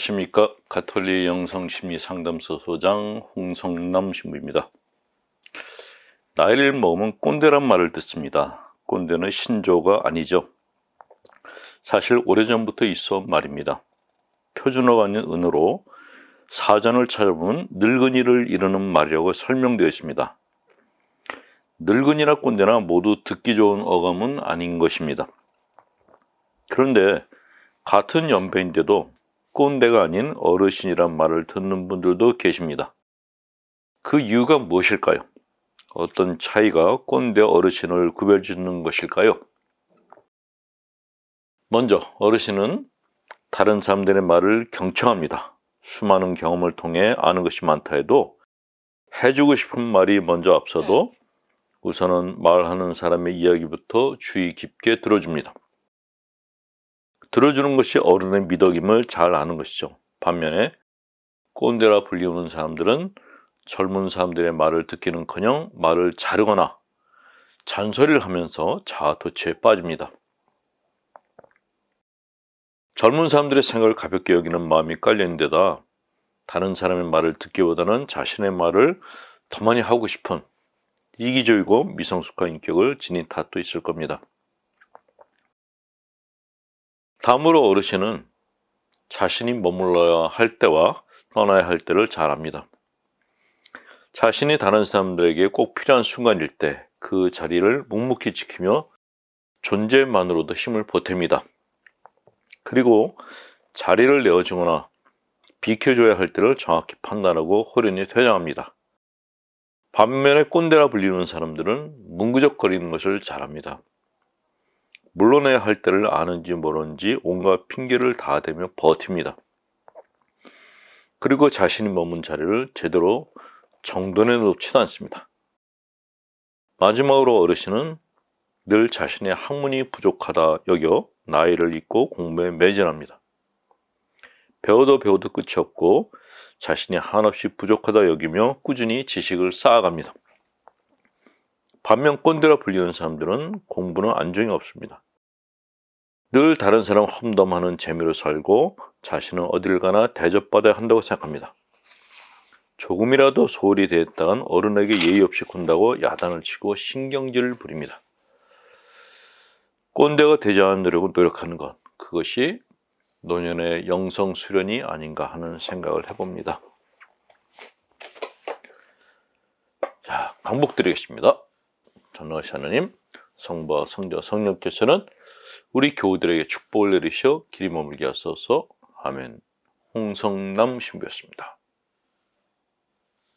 안녕하십니까 가톨릭 영성심리 상담소 소장 홍성남 신부입니다. 나이를 먹으면 꼰대란 말을 듣습니다. 꼰대는 신조가 아니죠. 사실 오래전부터 있어 말입니다. 표준어가 아닌 은어로 사전을 찾아보면 늙은이를 이르는 말이라고 설명되어 있습니다. 늙은이나 꼰대나 모두 듣기 좋은 어감은 아닌 것입니다. 그런데 같은 연배인데도 꼰대가 아닌 어르신이란 말을 듣는 분들도 계십니다. 그 이유가 무엇일까요? 어떤 차이가 꼰대 어르신을 구별짓는 것일까요? 먼저 어르신은 다른 사람들의 말을 경청합니다. 수많은 경험을 통해 아는 것이 많다 해도 해주고 싶은 말이 먼저 앞서도 우선은 말하는 사람의 이야기부터 주의 깊게 들어줍니다. 들어주는 것이 어른의 미덕임을 잘 아는 것이죠. 반면에 꼰대라 불리우는 사람들은 젊은 사람들의 말을 듣기는커녕 말을 자르거나 잔소리를 하면서 자아도취에 빠집니다. 젊은 사람들의 생각을 가볍게 여기는 마음이 깔려있는 데다 다른 사람의 말을 듣기보다는 자신의 말을 더 많이 하고 싶은 이기적이고 미성숙한 인격을 지닌 탓도 있을 겁니다. 다음으로 어르신은 자신이 머물러야 할 때와 떠나야 할 때를 잘 압니다. 자신이 다른 사람들에게 꼭 필요한 순간일 때 그 자리를 묵묵히 지키며 존재만으로도 힘을 보탭니다. 그리고 자리를 내어주거나 비켜줘야 할 때를 정확히 판단하고 호련히 퇴장합니다. 반면에 꼰대라 불리는 사람들은 뭉그적거리는 것을 잘합니다. 물러내야 할 때를 아는지 모르는지 온갖 핑계를 다 대며 버팁니다. 그리고 자신이 머문 자리를 제대로 정돈해 놓지도 않습니다. 마지막으로 어르신은 늘 자신의 학문이 부족하다 여겨 나이를 잊고 공부에 매진합니다. 배워도 배워도 끝이 없고 자신이 한없이 부족하다 여기며 꾸준히 지식을 쌓아갑니다. 반면 꼰대라 불리는 사람들은 공부는 안정이 없습니다. 늘 다른 사람 험담하는 재미로 살고 자신은 어딜 가나 대접받아야 한다고 생각합니다. 조금이라도 소홀히 대했다간 어른에게 예의 없이 군다고 야단을 치고 신경질을 부립니다. 꼰대가 되지 않으려고 노력하는 것, 그것이 노년의 영성 수련이 아닌가 하는 생각을 해봅니다. 자, 반복드리겠습니다. 전능하신 하나님, 성부와 성자, 성령께서는 우리 교우들에게 축복을 내리셔 길이 머물게 하소서. 아멘. 홍성남 신부였습니다.